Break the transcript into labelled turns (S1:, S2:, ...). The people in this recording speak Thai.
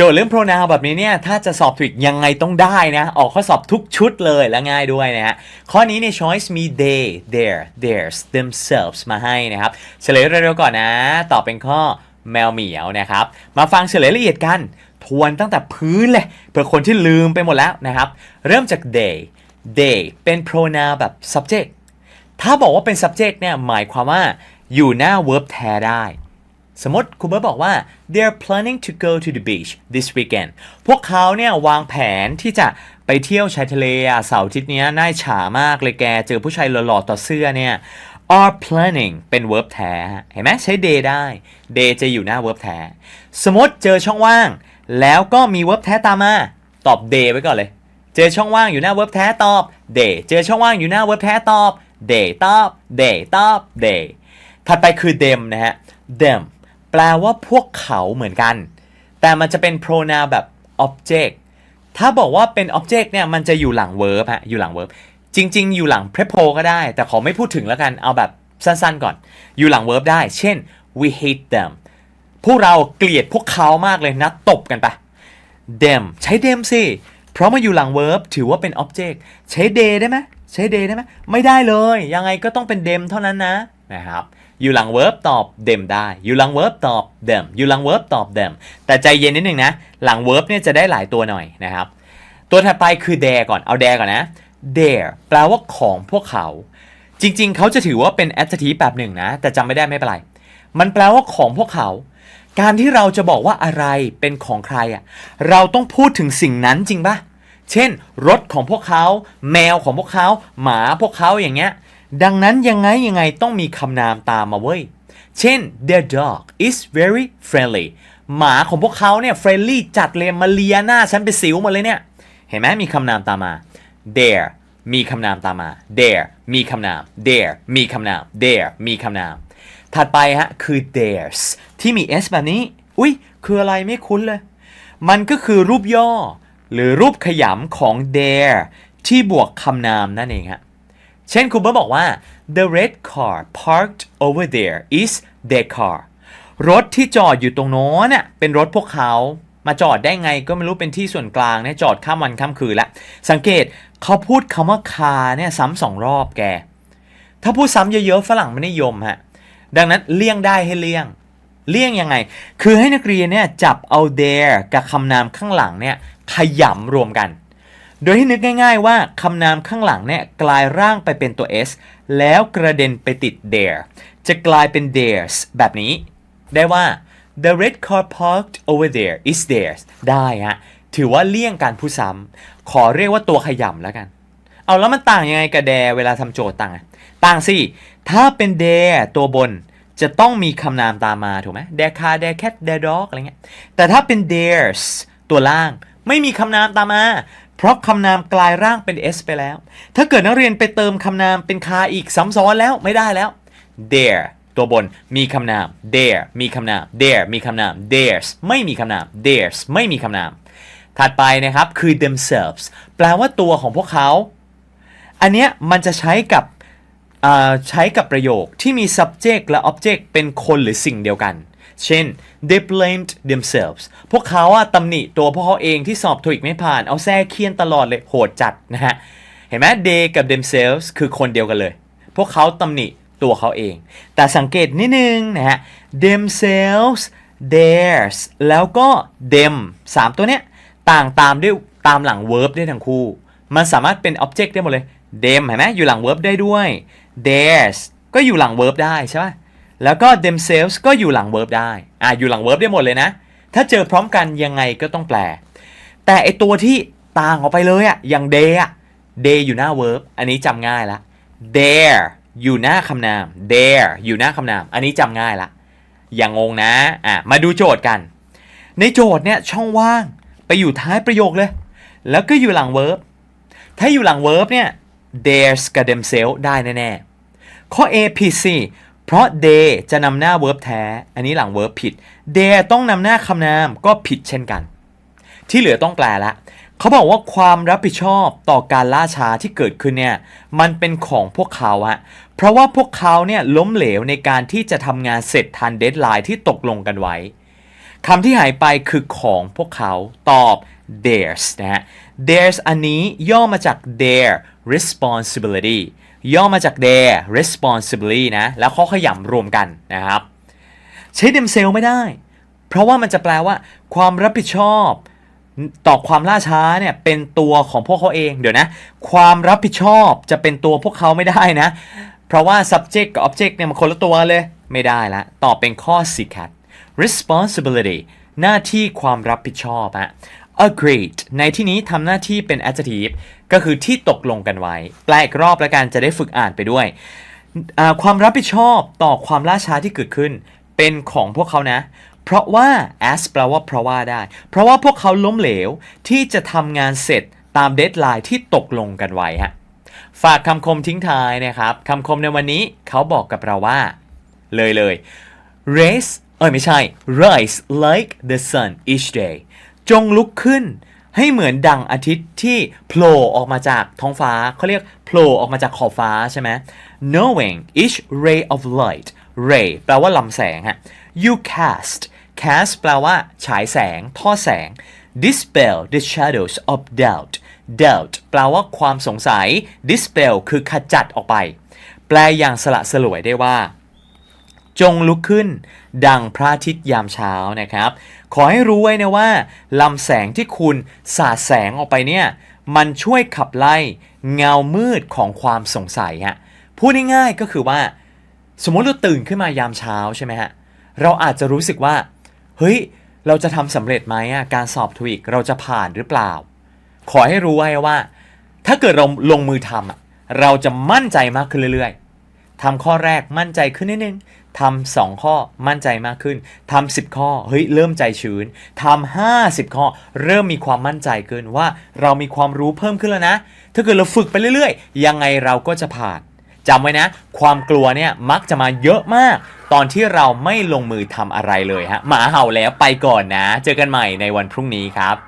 S1: โจทย์เรื่อง pronoun แบบนี้เนี่ย ถ้าจะสอบถูกยังไงต้องได้นะ ออกข้อสอบทุกชุดเลยและง่ายด้วยนะฮะ ข้อนี้ใน choice มี they their theirs themselves มาให้นะครับ เฉลยเร็วๆก่อนนะ ตอบเป็นข้อแมวเหมียวนะครับ มาฟังเฉลยละเอียดกัน ทวนตั้งแต่พื้นเลย เพื่อคนที่ลืมไปหมดแล้วนะครับ เริ่มจาก they they เป็น pronoun แบบ subject ถ้าบอกว่าเป็น subject เนี่ย หมายความว่าอยู่หน้า verb แท้ได้ สมมติคุณเบิร์ตบอกว่า they're planning to go to the beach this weekend พวกเขาเนี่ยวางแผนที่จะไปเที่ยวชายทะเลอะเสาร์อาทิตย์เนี้ยน่าฉามากเลยแก เจอผู้ชายหล่อๆต่อเสื้อเนี่ย are planning เป็น verb แท้ เห็นไหมใช้ day ได้ day จะอยู่หน้า verb แท้ สมมติเจอช่องว่าง แล้วก็มี verb แท้ตามมา ตอบ day ไว้ก่อนเลย เจอช่องว่างอยู่หน้า verb แท้ตอบ day เจอช่องว่างอยู่หน้า verb แท้ตอบ day ตอบ day ตอบ day ถัดไปคือ them นะฮะ them แปลว่าพวกเขาเหมือนกัน แต่มันจะเป็น pronoun แบบ object ถ้าบอกว่าเป็น object เนี่ยมันจะอยู่หลัง verb ฮะอยู่หลัง verb จริง ๆ อยู่หลัง prepo ก็ได้ แต่ขอไม่พูดถึงแล้วกันเอาแบบสั้นๆก่อน อยู่หลัง verb ได้ เช่น we hate them พวกเราเกลียดพวกเขามากเลยนะตบกันไป them ใช้ them สิ เพราะมาอยู่หลัง verb ถือว่าเป็น object ใช้ they ได้ไหมใช้ they ได้ไหมไม่ได้เลย ยังไงก็ต้องเป็น them เท่านั้นนะนะครับ อยู่หลัง verb ตอบ them ได้ อยู่หลัง verb ตอบ them อยู่หลัง verb ตอบ them แต่ใจเย็นนิดนึงนะ หลัง verb เนี่ยจะได้หลายตัวหน่อยนะครับ ตัวถัดไปคือ their ก่อน เอา their ก่อนนะ their แปลว่าของพวกเขา จริง ๆ เขาจะถือว่าเป็น adjective แบบหนึ่งนะ แต่จำไม่ได้ไม่เป็นไร มันแปลว่าของพวกเขา การที่เราจะบอกว่าอะไรเป็นของใครอะ เราต้องพูดถึงสิ่งนั้นจริงปะเช่น รถของพวกเขา แมวของพวกเขา หมาพวกเขาอย่างเงี้ย ดังนั้นยังไงยังไงต้องมีคำนามตามมาเว้ย เช่น their dog is very friendly หมาของพวกเขาเนี่ย friendly จัดเลยมาเลียหน้าฉันเป็นสิวหมาเลยเนี่ย เห็นไหมมีคำนามตามมา there มีคำนามตามมา there มีคำนาม there มีคำนาม there มีคำนาม ถัดไปฮะคือ theirs ที่มี s แบบนี้ อุ้ยคืออะไรไม่คุ้นเลย มันก็คือรูปย่อ หรือรูปขยำของ their ที่บวกคำนามนั่นเองฮะ เช่นคุณเบิร์ตบอกว่า the red car parked over there is their car รถที่จอดอยู่ตรงโน้นน่ะเป็นรถพวกเขามาจอดได้ไงก็ไม่รู้เป็นที่ส่วนกลางเนี่ยจอดข้ามวันข้ามคืนละ สังเกตเขาพูดคำว่า car เนี่ยซ้ำสองรอบแก ถ้าพูดซ้ำเยอะๆฝรั่งไม่นิยมฮะ ดังนั้นเลี่ยงได้ให้เลี่ยง เลี่ยงยังไง คือให้นักเรียนเนี่ยจับเอา there กับคำนามข้างหลังเนี่ยขยำรวมกัน โดยที่นึกง่ายๆว่าคำนามข้างหลังเนี่ยกลายร่างไปเป็นตัว s แล้วกระเด็นไปติด there จะกลายเป็น theirs แบบนี้ ได้ว่า the red car parked over there is theirs ได้ฮะ ถือว่าเลี่ยงการพูดซ้ำขอเรียกว่าตัวขยำแล้วกัน เอาแล้วมันต่างยังไงกับ there เวลาทำโจทย์ต่างอะต่างสิ ถ้าเป็น there ตัวบนจะต้องมีคำนามตามมาถูกไหม their car their cat their dog อะไรเงี้ย แต่ถ้าเป็น theirs ตัวล่างไม่มีคำนามตามมา เพราะคำนามกลายร่างเป็น s ไปแล้ว ถ้าเกิดนักเรียนไปเติมคำนามเป็นคาอีกซ้ำซ้อนแล้วไม่ได้แล้ว there ตัวบนมีคำนาม there มีคำนาม there มีคำนาม theirs ไม่มีคำนาม theirs ไม่มีคำนาม ถัดไปนะครับคือ themselves แปลว่าตัวของพวกเขา อันเนี้ยมันจะใช้กับอ่าใช้กับประโยคที่มี subject และ object เป็นคนหรือสิ่งเดียวกัน เช่น they blamed themselves พวกเขาอะตำหนิตัวพวกเขาเองที่สอบถูกไม่ผ่าน เอาแซ่เคียนตลอดเลยโหดจัดนะฮะ เห็นไหม they กับ themselves คือคนเดียวกันเลย พวกเขาตำหนิตัวเขาเอง แต่สังเกตนิดนึงนะฮะ themselves theirs แล้วก็ them สามตัวเนี้ยต่างตามด้วยตามหลัง verb ได้ทั้งคู่ มันสามารถเป็น object ได้หมดเลย them เห็นไหมอยู่หลัง verb ได้ด้วย theirs ก็อยู่หลัง verb ได้ใช่ไหม แล้วก็ themselves ก็อยู่หลัง verb ได้ อะอยู่หลัง verb ได้หมดเลยนะ ถ้าเจอพร้อมกันยังไงก็ต้องแปล แต่ไอตัวที่ต่างออกไปเลยอะอย่าง they อะ they อยู่หน้า verb อันนี้จำง่ายละ there อยู่หน้าคำนาม there อยู่หน้าคำนาม อันนี้จำง่ายละ อย่างงงนะ อะ มาดูโจทย์กัน ในโจทย์เนี่ยช่องว่างไปอยู่ท้ายประโยคเลย แล้วก็อยู่หลัง verb ถ้าอยู่หลัง verb เนี่ย theirs กับ themselves ได้แน่ๆ ข้อ A ผิดสิ เพราะ they จะนำหน้า verb แท้ อันนี้หลัง verb ผิด they ต้องนำหน้าคำนามก็ผิดเช่นกัน ที่เหลือต้องแปลละเขาบอกว่าความรับผิดชอบต่อการล่าช้าที่เกิดขึ้นเนี่ยมันเป็นของพวกเขาฮะเพราะว่าพวกเขาเนี่ยล้มเหลวในการที่จะทำงานเสร็จทันเดทไลน์ที่ตกลงกันไว้คำที่หายไปคือของพวกเขาตอบ theirs นะฮะ theirs อันนี้ย่อมาจาก their responsibility ย่อมาจาก their responsibility นะ แล้วเขาขยำรวมกันนะครับ ใช้ themselves ไม่ได้ เพราะว่ามันจะแปลว่า ความรับผิดชอบต่อความล่าช้าเนี่ยเป็นตัวของพวกเขาเอง เดี๋ยวนะ ความรับผิดชอบจะเป็นตัวพวกเขาไม่ได้นะ เพราะว่า subject กับ object เนี่ยมันคนละตัวเลย ไม่ได้ละ ตอบเป็นข้อ4ครับ responsibility หน้าที่ความรับผิดชอบฮะ agreed ในที่นี้ทำหน้าที่เป็น adjective ก็คือที่ตกลงกันไว้ แปลอีกรอบแล้วกันจะได้ฝึกอ่านไปด้วย ความรับผิดชอบต่อความล่าช้าที่เกิดขึ้น เป็นของพวกเขานะ เพราะว่า as แปลว่าเพราะว่าได้ เพราะว่าพวกเขาล้มเหลวที่จะทำงานเสร็จตามเดทไลน์ที่ตกลงกันไว้ฮะฝากคำคมทิ้งท้ายนะครับคำคมในวันนี้เขาบอกกับเราว่า เลยเลย raise เอ้ยไม่ใช่ rise like the sun each day จงลุกขึ้น ให้เหมือนดังอาทิตย์ที่โผล่ออกมาจากท้องฟ้าเขาเรียกโผล่ออกมาจากขอบฟ้าใช่ไหม knowing each ray of light ray แปลว่าลำแสงฮะ you cast cast แปลว่าฉายแสง ท่อแสง dispel the shadows of doubt doubt แปลว่าความสงสัย dispel คือขจัดออกไป แปลอย่างสละสลวยได้ว่า จงลุกขึ้น ดังพระอาทิตย์ยามเช้านะครับ ขอให้รู้ไว้นะว่าลำแสงที่คุณสาดแสงออกไปเนี่ย มันช่วยขับไล่เงามืดของความสงสัยฮะพูดง่ายๆก็คือว่า สมมติเราตื่นขึ้นมายามเช้าใช่ไหมฮะเราอาจจะรู้สึกว่า เฮ้ย เราจะทำสำเร็จไหมอะการสอบทวิกเราจะผ่านหรือเปล่า ขอให้รู้ไว้ว่า ถ้าเกิดเราลงมือทำอะเราจะมั่นใจมากขึ้นเรื่อยๆทำข้อแรกมั่นใจขึ้นนิดนึง ทำสองข้อมั่นใจมากขึ้นทำสิบข้อเฮ้ยเริ่มใจชื้นทำห้าสิบข้อ เริ่มมีความมั่นใจขึ้นว่าเรามีความรู้เพิ่มขึ้นแล้วนะ ถ้าเกิดเราฝึกไปเรื่อยๆ ยังไงเราก็จะผ่านจำไว้นะ ความกลัวเนี่ยมักจะมาเยอะมาก ตอนที่เราไม่ลงมือทำอะไรเลยฮะหมาเห่าแล้วไปก่อนนะ เจอกันใหม่ในวันพรุ่งนี้ครับ